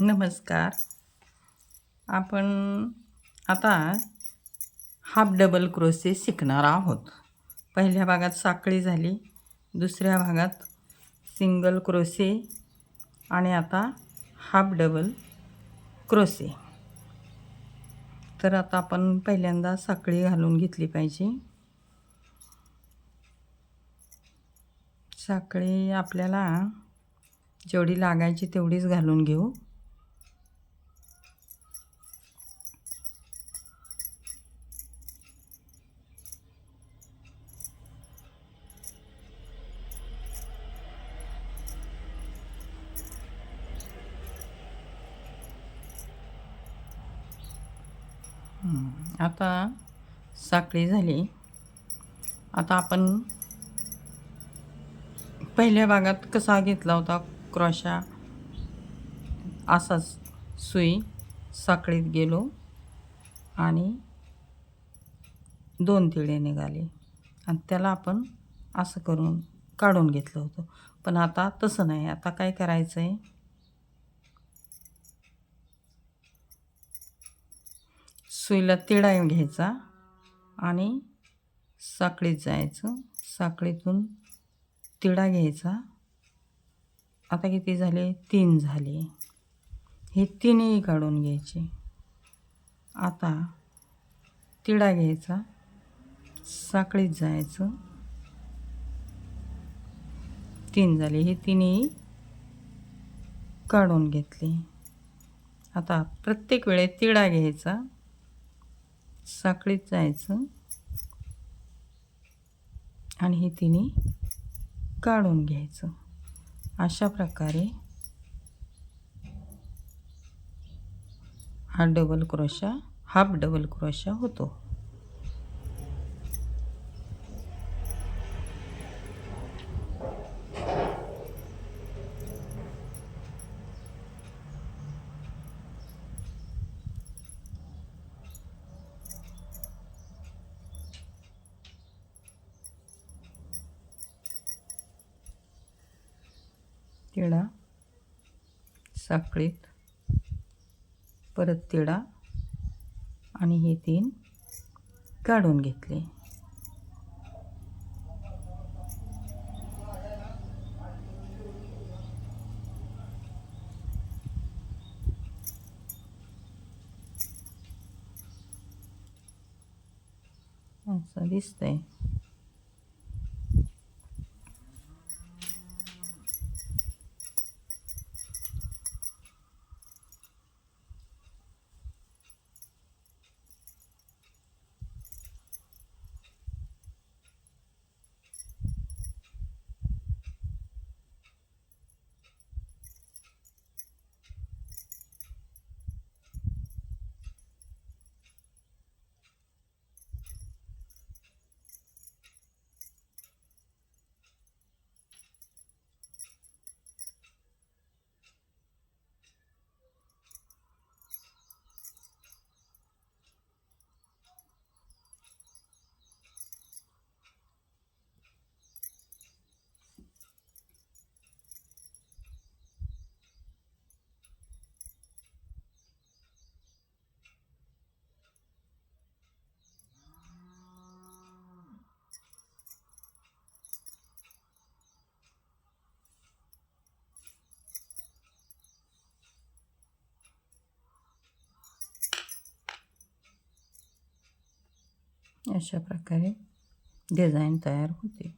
नमस्कार. आपण आता हाफ डबल क्रोसे शिकणार आहोत. पहिल्या भागात साखळी झाली दुसऱ्या भागात सिंगल क्रोसे आणि आता हाफ डबल क्रोसे तर आता आपण पहिल्यांदा साखळी घालून घेतली पाहिजे. साखळी आपल्याला जेवढी लागायची तेवढीच घालून घेऊ. आता साखळी झाली. आता आपण पहिल्या भागात कसा घेतला होता क्रॉशा? असाच सुई साखळीत गेलो आणि दोन तिळे निघाले. आणि त्याला आपण असं करून काढून घेतलं होतं. पण आता तसं नाही. आता काय करायचं आहे सुईला तिळा घ्यायचा आणि साखळीत जायचं. साखळीतून तिळा घ्यायचा. आता किती झाले? तीन झाले. हे तीनही काढून घ्यायचे. आता तिळा घ्यायचा. साखळीत जायचं. तीन झाले. हे तिन्ही काढून घेतले. आता प्रत्येक वेळेत तिळा घ्यायचा. साखळीत जायचं. आणि हे तिने काढून घ्यायचं. अशा प्रकारे हा double crochet half double crochet होतो. तिळा साखळीत परत तिळा आणि हे तीन काढून घेतले. असं दिसतंय. अशा प्रकारे डिझाईन तयार होते